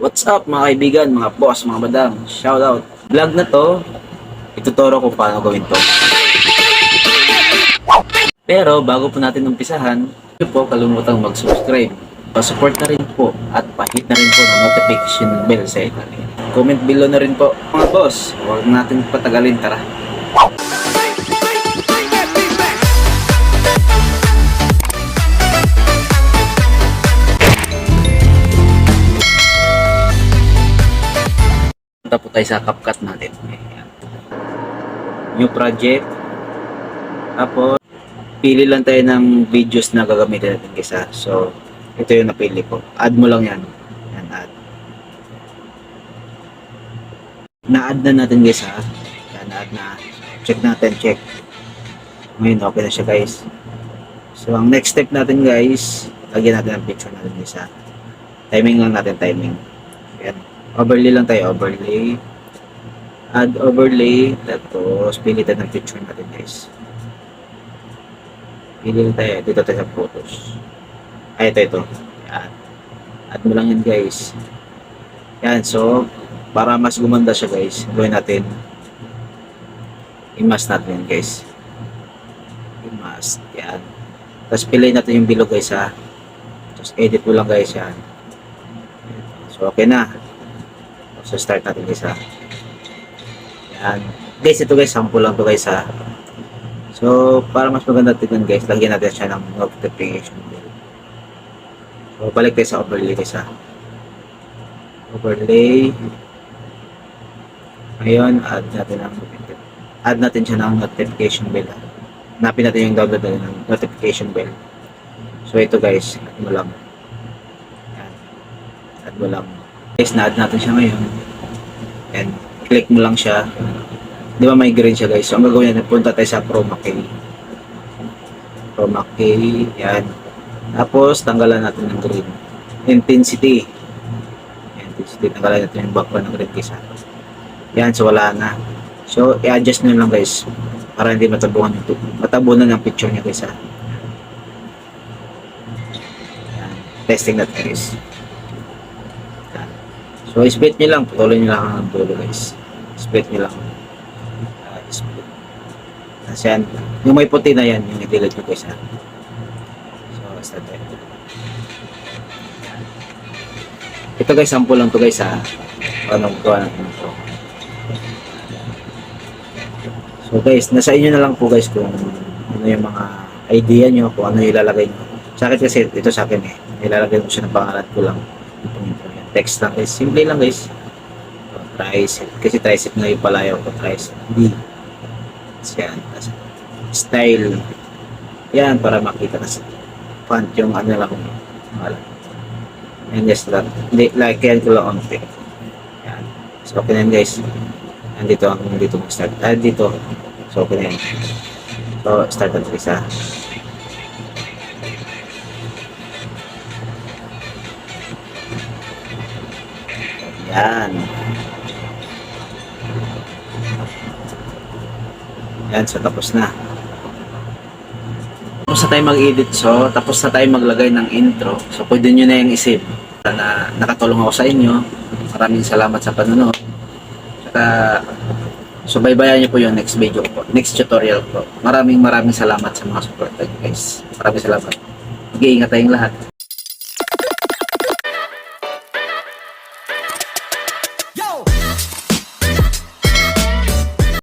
What's up mga kaibigan, mga boss, mga madam, shout out. Vlog na to, ituturo ko paano gawin to. Pero bago po natin umpisahan, hindi po kalimutang mag-subscribe. Pa-support na rin po at pahit na rin po ng notification bell sa ilalim. Comment below na rin po mga boss. Huwag natin patagalin, tara. Punta po tayo sa CapCut natin. Ayan. New project. Tapos, pili lang tayo ng videos na gagamitin natin kaysa. So, ito yung napili ko. Add mo lang yan. Yan, add. Na-add na natin guys ha. Yan, na-add na. Check natin, check. Ngayon, okay na siya guys. So, ang next step natin guys, lagyan natin ang picture natin guys ha. Timing lang natin, timing. Yan. Overlay lang tayo, overlay. Add overlay. Tapos, pili tayo ng picture natin guys. Pili tayo. Dito tayo sa photos. Ay, ito, ito. Yan. Add mo lang yan guys. Yan, so, para mas gumanda siya guys, gawin natin. I-mask natin yan guys. I-mask. Yan. Tapos, piliin natin yung below guys ha. Tapos, edit mo lang guys yan. So, okay na. So, start natin ha. Yan. Guys, ito guys, sample lang to guys ha. So, para mas maganda tignan guys, lagyan natin siya ng notification bell. So, balik tayo sa overlay guys ha. Overlay. Ngayon, add natin ang add natin siya ng notification bell. ha. Hanapin natin yung download natin ng notification bell. So, ito guys, add mo lang. Yan. Add mo lang. Guys, na-add natin siya ngayon. And, click mo lang siya. Di ba may green siya guys? So, ang gagawin natin, punta tayo sa chroma key. Chroma key, yan. Tapos, tanggalan natin ng green. Intensity. Intensity, tanggalan natin yung background ng green kaysa. Yan, so wala na. So, i-adjust nyo lang guys. Para hindi matabunan yung matabunan ng picture niya guys ha. Testing natin guys. So, split nyo lang. Patuloy nyo lang ang dulo guys. Split nyo lang. Uh, split. Tapos yan. Yung may puti na yan, yung i-delete nyo guys ha. So, start tayo. Ito guys, sample lang to guys ha. Paano gawa natin ito. So guys, nasa inyo na lang po guys kung ano yung mga idea nyo, kung ano ilalagay nyo. Sa akin kasi, ito sa akin eh. Ilalagay ko siya ng pangalan ko lang. Yan. Text lang guys. Simple lang guys. So, tricep. Kasi tricep na yung palayaw ko. Tricep. D. Tapos yan. Style. Yan, para makita na sa font yung ano lang pangalan. Yan guys lang. Like yan ko lang on pick. Yan. So, okay na guys. Andito ang dito mag-start. Ah, dito. So, okay na yan. So, start natin isa. Yan. Yan, so tapos na. Tapos na tayo mag-edit, so tapos na tayo maglagay ng intro. So pwede nyo na yung isip. Na nakatulong ako sa inyo. Maraming salamat sa panonood. Saka, subaybayan niyo po yung next video po, next tutorial po. Maraming maraming salamat sa mga support guys. Maraming salamat. Mag-iingat tayong lahat.